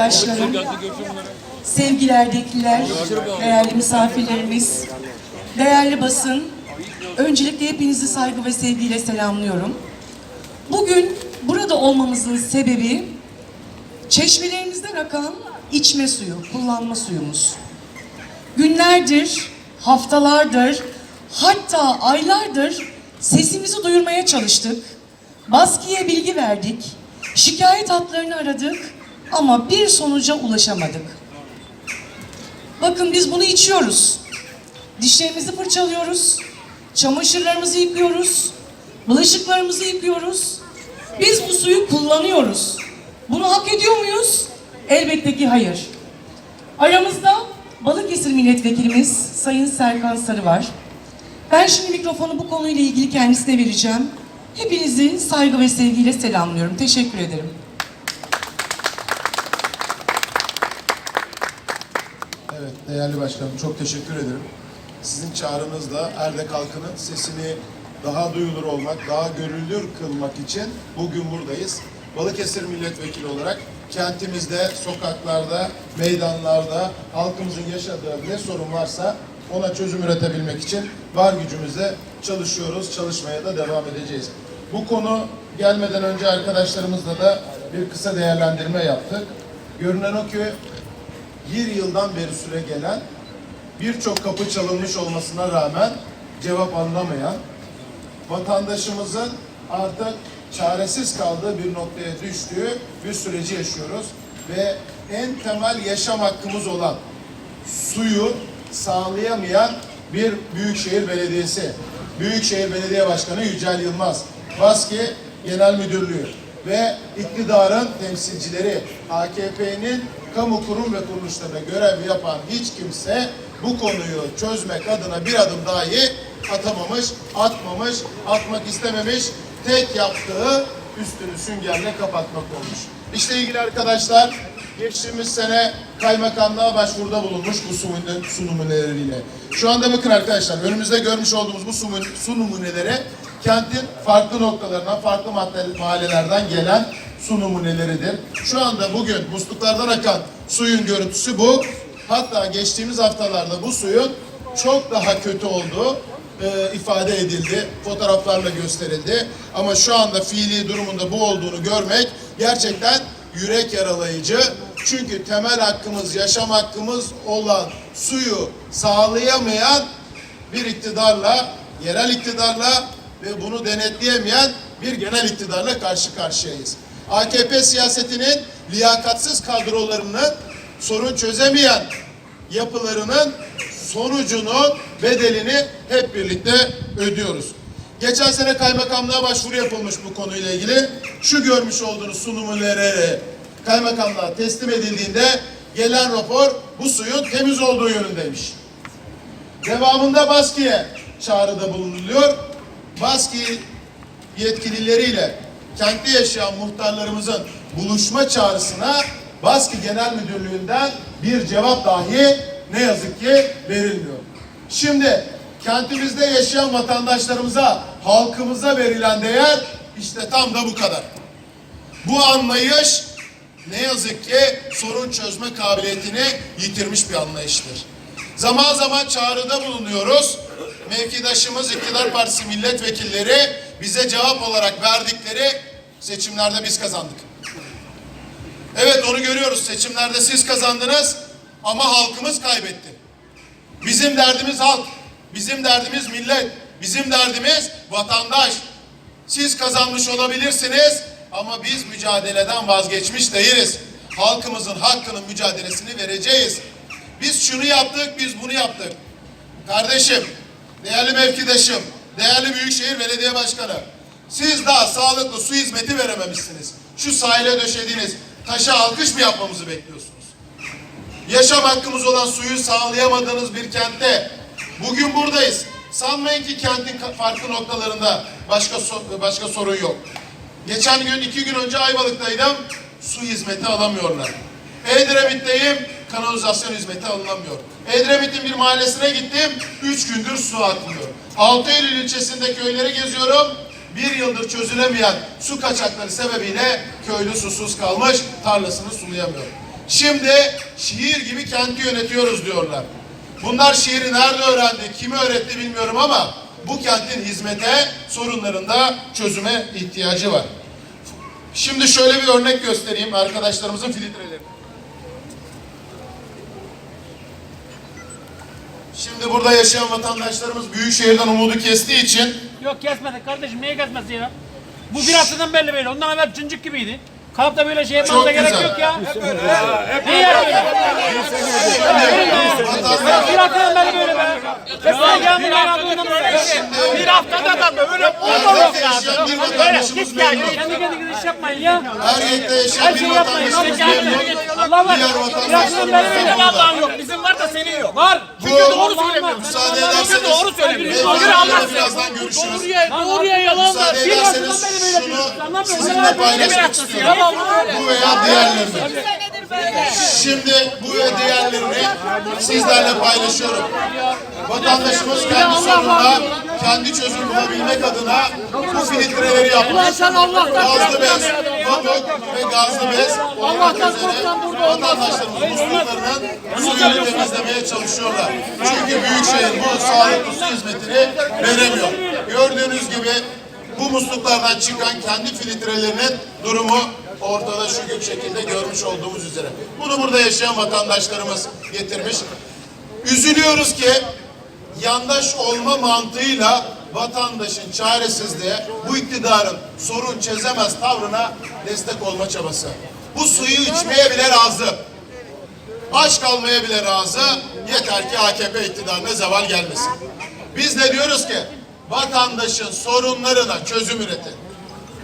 arkadaşlarım, sevgilerdekiler, değerli misafirlerimiz, değerli basın, öncelikle hepinizi saygı ve sevgiyle selamlıyorum. Bugün burada olmamızın sebebi çeşmelerimizden akan içme suyu, kullanma suyumuz. Günlerdir, haftalardır, hatta aylardır sesimizi duyurmaya çalıştık. Baskiye bilgi verdik, şikayet hatlarını aradık ama bir sonuca ulaşamadık. Bakın biz bunu içiyoruz. Dişlerimizi fırçalıyoruz, çamaşırlarımızı yıkıyoruz, bulaşıklarımızı yıkıyoruz. Biz bu suyu kullanıyoruz. Bunu hak ediyor muyuz? Elbette ki hayır. Aramızda Balıkesir Milletvekilimiz Sayın Serkan Sarı var. Ben şimdi mikrofonu bu konuyla ilgili kendisine vereceğim. Hepinizi saygı ve sevgiyle selamlıyorum. Teşekkür ederim. Evet değerli başkanım çok teşekkür ederim. Sizin çağrınızla Erdek halkının sesini daha duyulur olmak, daha görülür kılmak için bugün buradayız. Balıkesir milletvekili olarak kentimizde, sokaklarda, meydanlarda halkımızın yaşadığı ne sorun varsa ona çözüm üretebilmek için var gücümüzle çalışıyoruz, çalışmaya da devam edeceğiz. Bu konu gelmeden önce arkadaşlarımızla da bir kısa değerlendirme yaptık. Görünen o ki bir yıldan beri süre gelen birçok kapı çalınmış olmasına rağmen cevap alınamayan vatandaşımızın artık çaresiz kaldığı bir noktaya düştüğü bir süreci yaşıyoruz ve en temel yaşam hakkımız olan suyu sağlayamayan bir Büyükşehir Belediyesi. Büyükşehir Belediye Başkanı Yücel Yılmaz, Baski Genel Müdürlüğü ve iktidarın temsilcileri AKP'nin kamu kurum ve kuruluşlarına görev yapan hiç kimse bu konuyu çözmek adına bir adım dahi atamamış, atmamış, atmak istememiş. Tek yaptığı üstünü süngerle kapatmak olmuş. İşte ilgili arkadaşlar geçtiğimiz sene kaymakamlığa başvuruda bulunmuş bu su, su numuneleriyle. Şu anda bakın arkadaşlar önümüzde görmüş olduğumuz bu su, su numuneleri kentin farklı noktalarından, farklı mahallelerden gelen su numuneleridir. Şu anda bugün musluklardan akan suyun görüntüsü bu. Hatta geçtiğimiz haftalarda bu suyun çok daha kötü olduğu e, ifade edildi, fotoğraflarla gösterildi. Ama şu anda fiili durumunda bu olduğunu görmek gerçekten yürek yaralayıcı. Çünkü temel hakkımız, yaşam hakkımız olan suyu sağlayamayan bir iktidarla, yerel iktidarla ve bunu denetleyemeyen bir genel iktidarla karşı karşıyayız. AKP siyasetinin liyakatsiz kadrolarının sorun çözemeyen yapılarının sonucunun bedelini hep birlikte ödüyoruz. Geçen sene kaymakamlığa başvuru yapılmış bu konuyla ilgili. Şu görmüş olduğunuz sunumları kaymakamlığa teslim edildiğinde gelen rapor bu suyun temiz olduğu yönündeymiş. Devamında Baski'ye çağrıda bulunuluyor. Baski yetkilileriyle kentte yaşayan muhtarlarımızın buluşma çağrısına Baski Genel Müdürlüğü'nden bir cevap dahi ne yazık ki verilmiyor. Şimdi kentimizde yaşayan vatandaşlarımıza, halkımıza verilen değer işte tam da bu kadar. Bu anlayış ne yazık ki sorun çözme kabiliyetini yitirmiş bir anlayıştır. Zaman zaman çağrıda bulunuyoruz. Mevkidaşımız iktidar partisi milletvekilleri bize cevap olarak verdikleri seçimlerde biz kazandık. Evet onu görüyoruz. Seçimlerde siz kazandınız ama halkımız kaybetti. Bizim derdimiz halk. Bizim derdimiz millet. Bizim derdimiz vatandaş. Siz kazanmış olabilirsiniz ama biz mücadeleden vazgeçmiş değiliz. Halkımızın hakkının mücadelesini vereceğiz. Biz şunu yaptık, biz bunu yaptık. Kardeşim, değerli mevkidaşım, değerli Büyükşehir Belediye Başkanı, siz daha sağlıklı su hizmeti verememişsiniz. Şu sahile döşediğiniz taşa alkış mı yapmamızı bekliyorsunuz? yaşam hakkımız olan suyu sağlayamadığınız bir kentte bugün buradayız. Sanmayın ki kentin farklı noktalarında başka başka sorun yok. Geçen gün iki gün önce Ayvalık'taydım. Su hizmeti alamıyorlar. Edremit'teyim. Kanalizasyon hizmeti alınamıyor. Edremit'in bir mahallesine gittim. Üç gündür su akmıyor. Altı Eylül ilçesinde köyleri geziyorum. Bir yıldır çözülemeyen su kaçakları sebebiyle köylü susuz kalmış, tarlasını sulayamıyor. Şimdi şiir gibi kenti yönetiyoruz diyorlar. Bunlar şiiri nerede öğrendi, kimi öğretti bilmiyorum ama bu kentin hizmete, sorunlarında çözüme ihtiyacı var. Şimdi şöyle bir örnek göstereyim arkadaşlarımızın filtrelerini. Şimdi burada yaşayan vatandaşlarımız büyük şehirden umudu kestiği için Yok kesmedik kardeşim niye kesmesi ya? Bu bir haftadan belli böyle. Ondan evvel çıncık gibiydi. Kalkıp da böyle şey yapmanıza gerek güzel. yok ya. Ne yapıyorsun? vatandaş Bir haftadan beri böyle be. Kesmeye gelmiyor ya bundan böyle. Bir haftada da böyle olmamak lazım. bir Böyle vatandaşımız git gel. memnun. Kendi kendinize iş yapmayın ya. Her yerde yaşayan bir yapmayın. vatandaşımız memnun. Allah var. Bir böyle. Senin burada. Allah'ın yok. Bizim var da senin yok. Var. Bu doğru söylemiyor. müsaade ederseniz Çünkü doğru söylemiyor. beyefendiyle Allah birazdan görüşürüz. Doğruya yalan var. Bir haftadan beri böyle. Anlamıyorum. sizinle paylaşmak bir istiyorum. Bu veya diğerlerini. Şimdi bu ve diğerlerini sizlerle paylaşıyorum. Vatandaşımız kendi sorununa, kendi çözüm bulabilmek adına bu filtreleri yapmış. Gazlı bez, pamuk ve gazlı bez olmak üzere vatandaşlarımız musluklarının suyunu temizlemeye çalışıyorlar. Çünkü Büyükşehir bu sağlıklı su hizmetini veremiyor. Gördüğünüz gibi bu musluklardan çıkan kendi filtrelerinin durumu ortada şu şekilde görmüş olduğumuz üzere. Bunu burada yaşayan vatandaşlarımız getirmiş. Üzülüyoruz ki yandaş olma mantığıyla vatandaşın çaresizliğe, bu iktidarın sorun çözemez tavrına destek olma çabası. Bu suyu içmeye bile razı. Aç kalmaya bile razı. Yeter ki AKP iktidarına zeval gelmesin. Biz de diyoruz ki vatandaşın sorunlarına çözüm üretin.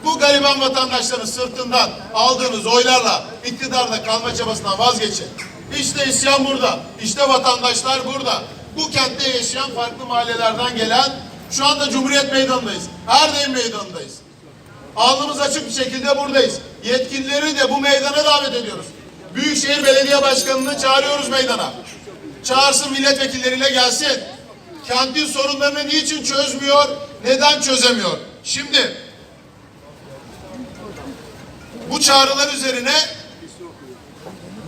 Bu gariban vatandaşların sırtından aldığınız oylarla iktidarda kalma çabasından vazgeçin. İşte isyan burada. İşte vatandaşlar burada. Bu kentte yaşayan farklı mahallelerden gelen şu anda Cumhuriyet Meydanı'ndayız. Erdem Meydanı'ndayız. Alnımız açık bir şekilde buradayız. Yetkilileri de bu meydana davet ediyoruz. Büyükşehir Belediye Başkanı'nı çağırıyoruz meydana. Çağırsın milletvekilleriyle gelsin. Kentin sorunlarını niçin çözmüyor, neden çözemiyor? Şimdi bu çağrılar üzerine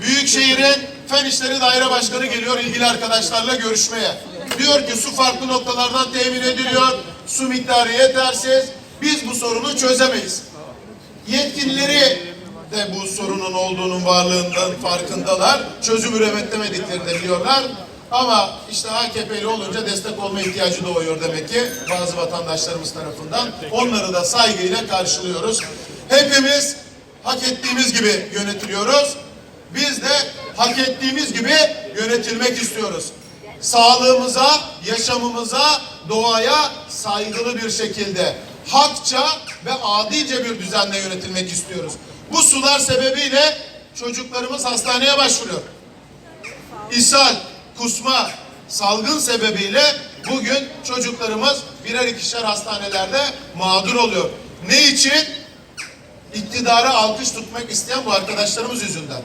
Büyükşehir'in Fen İşleri Daire Başkanı geliyor ilgili arkadaşlarla görüşmeye. Diyor ki su farklı noktalardan temin ediliyor, su miktarı yetersiz, biz bu sorunu çözemeyiz. Yetkilileri de bu sorunun olduğunun varlığından farkındalar. Çözüm üretemediklerini de biliyorlar. Ama işte AKP'li olunca destek olma ihtiyacı doğuyor demek ki bazı vatandaşlarımız tarafından. Onları da saygıyla karşılıyoruz. Hepimiz hak ettiğimiz gibi yönetiliyoruz. Biz de hak ettiğimiz gibi yönetilmek istiyoruz. Sağlığımıza, yaşamımıza, doğaya saygılı bir şekilde hakça ve adice bir düzenle yönetilmek istiyoruz. Bu sular sebebiyle çocuklarımız hastaneye başvuruyor. İshal, kusma, salgın sebebiyle bugün çocuklarımız birer ikişer hastanelerde mağdur oluyor. Ne için? İktidara alkış tutmak isteyen bu arkadaşlarımız yüzünden.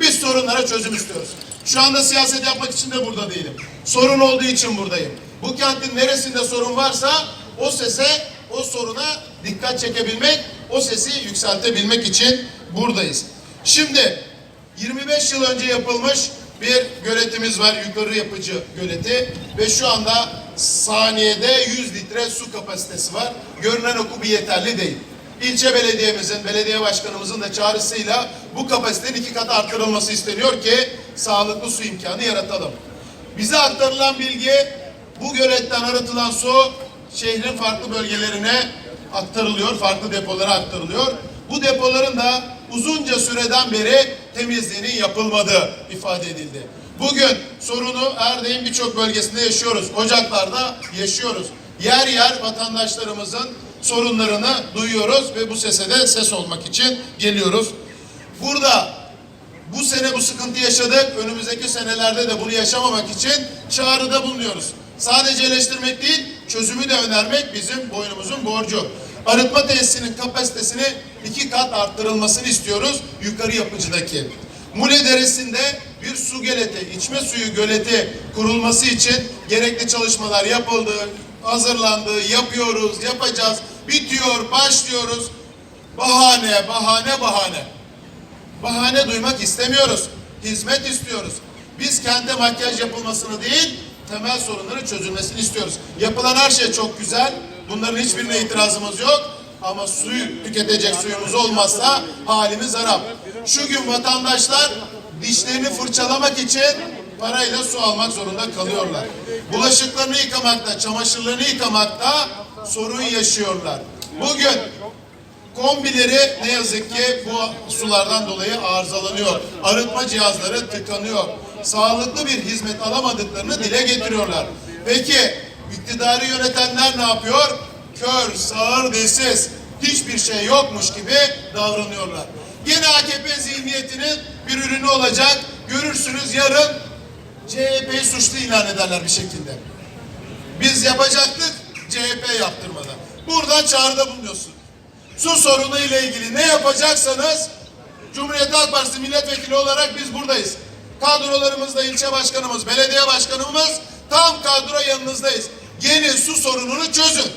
Biz sorunlara çözüm istiyoruz. Şu anda siyaset yapmak için de burada değilim. Sorun olduğu için buradayım. Bu kentin neresinde sorun varsa o sese, o soruna dikkat çekebilmek, o sesi yükseltebilmek için buradayız. Şimdi 25 yıl önce yapılmış bir göletimiz var, yukarı yapıcı göleti ve şu anda saniyede 100 litre su kapasitesi var. Görünen oku bir yeterli değil. İlçe belediyemizin, belediye başkanımızın da çağrısıyla bu kapasitenin iki kat arttırılması isteniyor ki sağlıklı su imkanı yaratalım. Bize aktarılan bilgi bu göletten arıtılan su şehrin farklı bölgelerine aktarılıyor, farklı depolara aktarılıyor. Bu depoların da uzunca süreden beri temizliğinin yapılmadığı ifade edildi. Bugün sorunu Erdek'in birçok bölgesinde yaşıyoruz. Ocaklarda yaşıyoruz. Yer yer vatandaşlarımızın sorunlarını duyuyoruz ve bu sese de ses olmak için geliyoruz. Burada bu sene bu sıkıntı yaşadık. Önümüzdeki senelerde de bunu yaşamamak için çağrıda bulunuyoruz. Sadece eleştirmek değil, çözümü de önermek bizim boynumuzun borcu. Arıtma tesisinin kapasitesini iki kat arttırılmasını istiyoruz yukarı yapıcıdaki. Mule Deresi'nde bir su göleti, içme suyu göleti kurulması için gerekli çalışmalar yapıldı, hazırlandı, yapıyoruz, yapacağız, bitiyor, başlıyoruz. Bahane, bahane, bahane. Bahane duymak istemiyoruz. hizmet istiyoruz. Biz kente makyaj yapılmasını değil, temel sorunların çözülmesini istiyoruz. Yapılan her şey çok güzel. Bunların hiçbirine itirazımız yok. Ama suyu tüketecek suyumuz olmazsa halimiz harap. Şu gün vatandaşlar dişlerini fırçalamak için parayla su almak zorunda kalıyorlar. Bulaşıklarını yıkamakta, çamaşırlarını yıkamakta sorun yaşıyorlar. Bugün kombileri ne yazık ki bu sulardan dolayı arızalanıyor. Arıtma cihazları tıkanıyor. Sağlıklı bir hizmet alamadıklarını dile getiriyorlar. Peki iktidarı yönetenler ne yapıyor? Kör, sağır, dilsiz, hiçbir şey yokmuş gibi davranıyorlar. Yine AKP zihniyetinin bir ürünü olacak. Görürsünüz yarın CHP'yi suçlu ilan ederler bir şekilde. Biz yapacaktık, CHP yaptırmadı. Buradan çağrıda bulunuyorsun. Su sorunu ile ilgili ne yapacaksanız Cumhuriyet Halk Partisi milletvekili olarak biz buradayız. Kadrolarımızda ilçe başkanımız, belediye başkanımız tam kadro yanınızdayız. Gelin su sorununu çözün.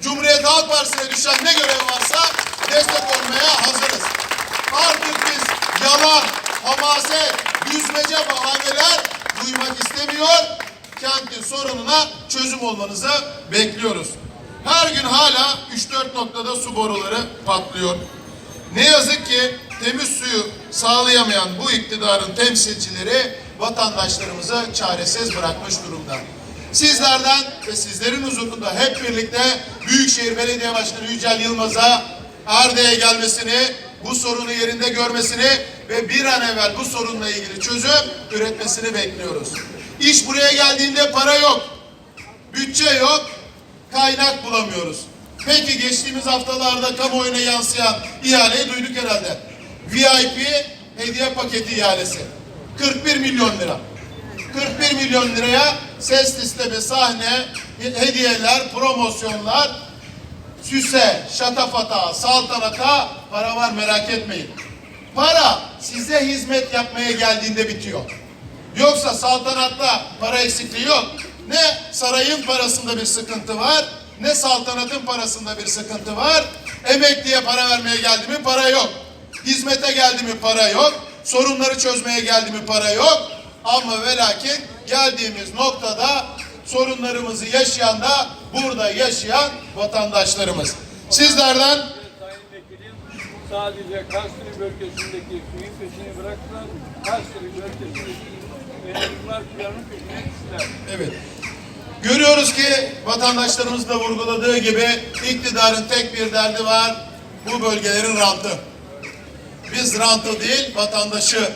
Cumhuriyet Halk Partisi'ne düşen ne görev varsa destek olmaya hazırız. Artık biz yalan, hamaset, düzmece bahaneler duymak istemiyor. Kentin sorununa çözüm olmanızı bekliyoruz. Her gün hala 3-4 noktada su boruları patlıyor. Ne yazık ki temiz suyu sağlayamayan bu iktidarın temsilcileri vatandaşlarımızı çaresiz bırakmış durumda. Sizlerden ve sizlerin huzurunda hep birlikte Büyükşehir Belediye Başkanı Yücel Yılmaz'a Erdek'e gelmesini, bu sorunu yerinde görmesini ve bir an evvel bu sorunla ilgili çözüm üretmesini bekliyoruz. İş buraya geldiğinde para yok, bütçe yok, kaynak bulamıyoruz. Peki geçtiğimiz haftalarda kamuoyuna yansıyan ihaleyi duyduk herhalde. VIP hediye paketi ihalesi. 41 milyon lira. 41 milyon liraya ses sistemi, sahne, hediyeler, promosyonlar, süse, şatafata, saltanata para var merak etmeyin. Para size hizmet yapmaya geldiğinde bitiyor. Yoksa saltanatta para eksikliği yok. Ne sarayın parasında bir sıkıntı var, ne saltanatın parasında bir sıkıntı var. Emekliye para vermeye geldi mi para yok. Hizmete geldi mi para yok. Sorunları çözmeye geldi mi para yok. Ama ve lakin geldiğimiz noktada sorunlarımızı yaşayan da burada yaşayan vatandaşlarımız. Sizlerden sadece Kastri bölgesindeki suyun peşini bıraktılar. Kastri bölgesindeki mevcutlar planın peşine düştüler. Evet. Görüyoruz ki vatandaşlarımız da vurguladığı gibi iktidarın tek bir derdi var. Bu bölgelerin rantı. Biz rantı değil vatandaşı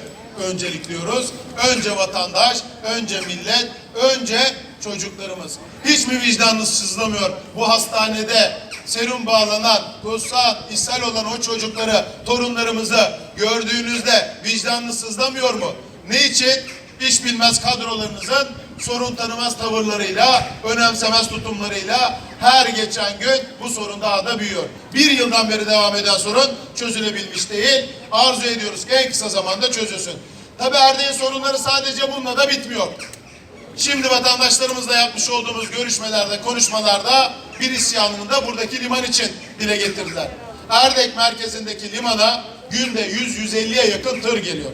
öncelikliyoruz. Önce vatandaş, önce millet, önce çocuklarımız. Hiç mi vicdanınız sızlamıyor bu hastanede serum bağlanan, kutsal, ishal olan o çocukları, torunlarımızı gördüğünüzde vicdanınız sızlamıyor mu? Ne için? İş bilmez kadrolarınızın sorun tanımaz tavırlarıyla, önemsemez tutumlarıyla her geçen gün bu sorun daha da büyüyor. Bir yıldan beri devam eden sorun çözülebilmiş değil. Arzu ediyoruz ki en kısa zamanda çözülsün. Tabi Erdek'in sorunları sadece bununla da bitmiyor. Şimdi vatandaşlarımızla yapmış olduğumuz görüşmelerde, konuşmalarda bir isyanını da buradaki liman için dile getirdiler. Erdek merkezindeki limana günde 100-150'ye yakın tır geliyor.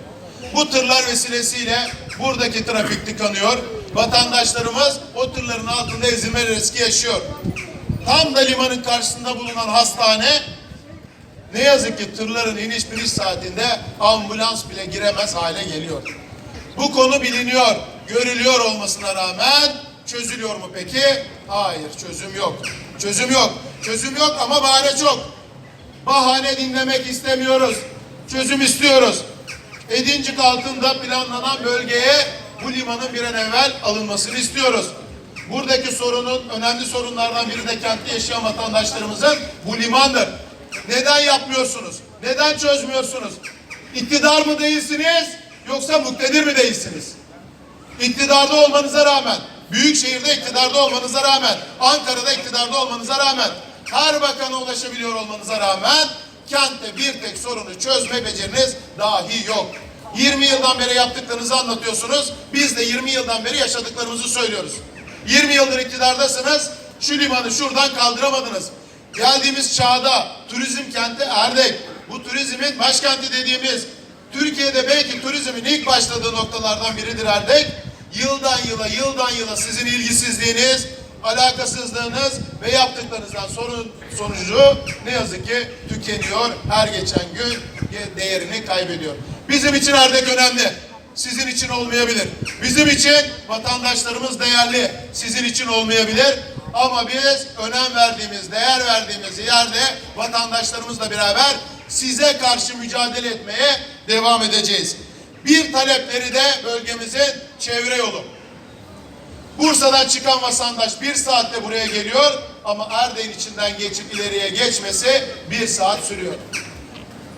Bu tırlar vesilesiyle buradaki trafik tıkanıyor. Vatandaşlarımız o tırların altında ezilme riski yaşıyor. Tam da limanın karşısında bulunan hastane ne yazık ki tırların iniş biniş saatinde ambulans bile giremez hale geliyor. Bu konu biliniyor, görülüyor olmasına rağmen çözülüyor mu peki? Hayır, çözüm yok. Çözüm yok. Çözüm yok ama bahane çok. Bahane dinlemek istemiyoruz. Çözüm istiyoruz. Edincik altında planlanan bölgeye bu limanın bir an evvel alınmasını istiyoruz. Buradaki sorunun, önemli sorunlardan biri de kentte yaşayan vatandaşlarımızın bu limandır. Neden yapmıyorsunuz? Neden çözmüyorsunuz? İktidar mı değilsiniz yoksa muktedir mi değilsiniz? İktidarda olmanıza rağmen, büyük şehirde iktidarda olmanıza rağmen, Ankara'da iktidarda olmanıza rağmen, her bakana ulaşabiliyor olmanıza rağmen kentte bir tek sorunu çözme beceriniz dahi yok. 20 yıldan beri yaptıklarınızı anlatıyorsunuz. Biz de 20 yıldan beri yaşadıklarımızı söylüyoruz. 20 yıldır iktidardasınız. Şu limanı şuradan kaldıramadınız. Geldiğimiz çağda turizm kenti Erdek. Bu turizmin başkenti dediğimiz Türkiye'de belki turizmin ilk başladığı noktalardan biridir Erdek. Yıldan yıla, yıldan yıla sizin ilgisizliğiniz, alakasızlığınız ve yaptıklarınızdan sorun sonucu ne yazık ki tükeniyor. Her geçen gün değerini kaybediyor. Bizim için Erdek önemli. Sizin için olmayabilir. Bizim için vatandaşlarımız değerli. Sizin için olmayabilir. Ama biz önem verdiğimiz, değer verdiğimiz yerde vatandaşlarımızla beraber size karşı mücadele etmeye devam edeceğiz. Bir talepleri de bölgemizin çevre yolu. Bursa'dan çıkan vatandaş bir saatte buraya geliyor ama Erdek'in içinden geçip ileriye geçmesi bir saat sürüyor.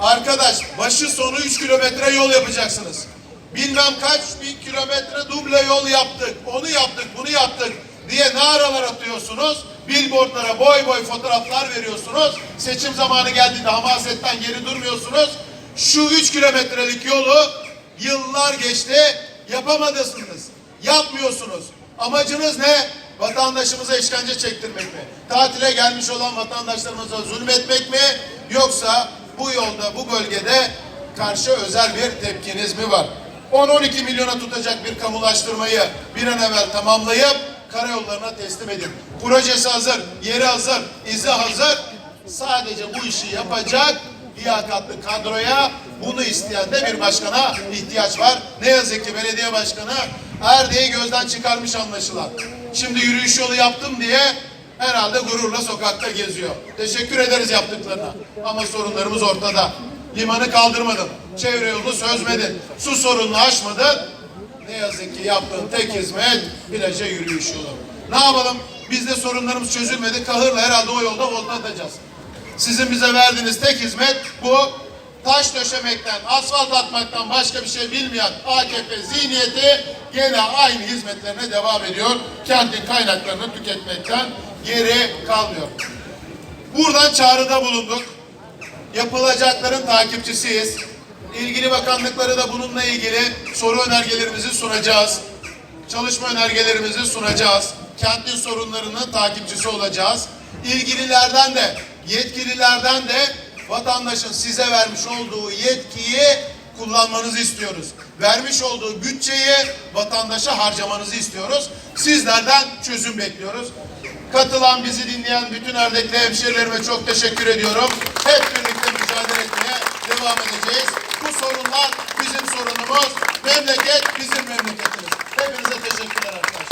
Arkadaş başı sonu 3 kilometre yol yapacaksınız. Bilmem kaç bin kilometre duble yol yaptık. Onu yaptık, bunu yaptık diye naralar atıyorsunuz. Billboardlara boy boy fotoğraflar veriyorsunuz. Seçim zamanı geldiğinde hamasetten geri durmuyorsunuz. Şu 3 kilometrelik yolu yıllar geçti yapamadınız. Yapmıyorsunuz. Amacınız ne? Vatandaşımıza işkence çektirmek mi? Tatile gelmiş olan vatandaşlarımıza zulmetmek mi? Yoksa bu yolda, bu bölgede karşı özel bir tepkiniz mi var? 10-12 milyona tutacak bir kamulaştırmayı bir an evvel tamamlayıp karayollarına teslim edin. Projesi hazır, yeri hazır, izi hazır. Sadece bu işi yapacak liyakatlı kadroya bunu isteyen de bir başkana ihtiyaç var. Ne yazık ki belediye başkanı Erdek'i gözden çıkarmış anlaşılan. Şimdi yürüyüş yolu yaptım diye herhalde gururla sokakta geziyor. Teşekkür ederiz yaptıklarına. Ama sorunlarımız ortada. Limanı kaldırmadın. Çevre yolunu sözmedin. Su sorununu aşmadın. Ne yazık ki yaptığın tek hizmet plaja yürüyüş yolu. Ne yapalım? Bizde sorunlarımız çözülmedi. Kahırla herhalde o yolda volta atacağız. Sizin bize verdiğiniz tek hizmet bu. Taş döşemekten, asfalt atmaktan başka bir şey bilmeyen AKP zihniyeti gene aynı hizmetlerine devam ediyor. Kentin kaynaklarını tüketmekten geri kalmıyor. Buradan çağrıda bulunduk. Yapılacakların takipçisiyiz. İlgili bakanlıkları da bununla ilgili soru önergelerimizi sunacağız. Çalışma önergelerimizi sunacağız. Kentin sorunlarının takipçisi olacağız. İlgililerden de, yetkililerden de vatandaşın size vermiş olduğu yetkiyi kullanmanızı istiyoruz. Vermiş olduğu bütçeyi vatandaşa harcamanızı istiyoruz. Sizlerden çözüm bekliyoruz. Katılan, bizi dinleyen bütün Erdekli hemşehrilerime çok teşekkür ediyorum. Hep birlikte mücadele etmeye devam edeceğiz. Bu sorunlar bizim sorunumuz. Memleket bizim memleketimiz. Hepinize teşekkürler arkadaşlar.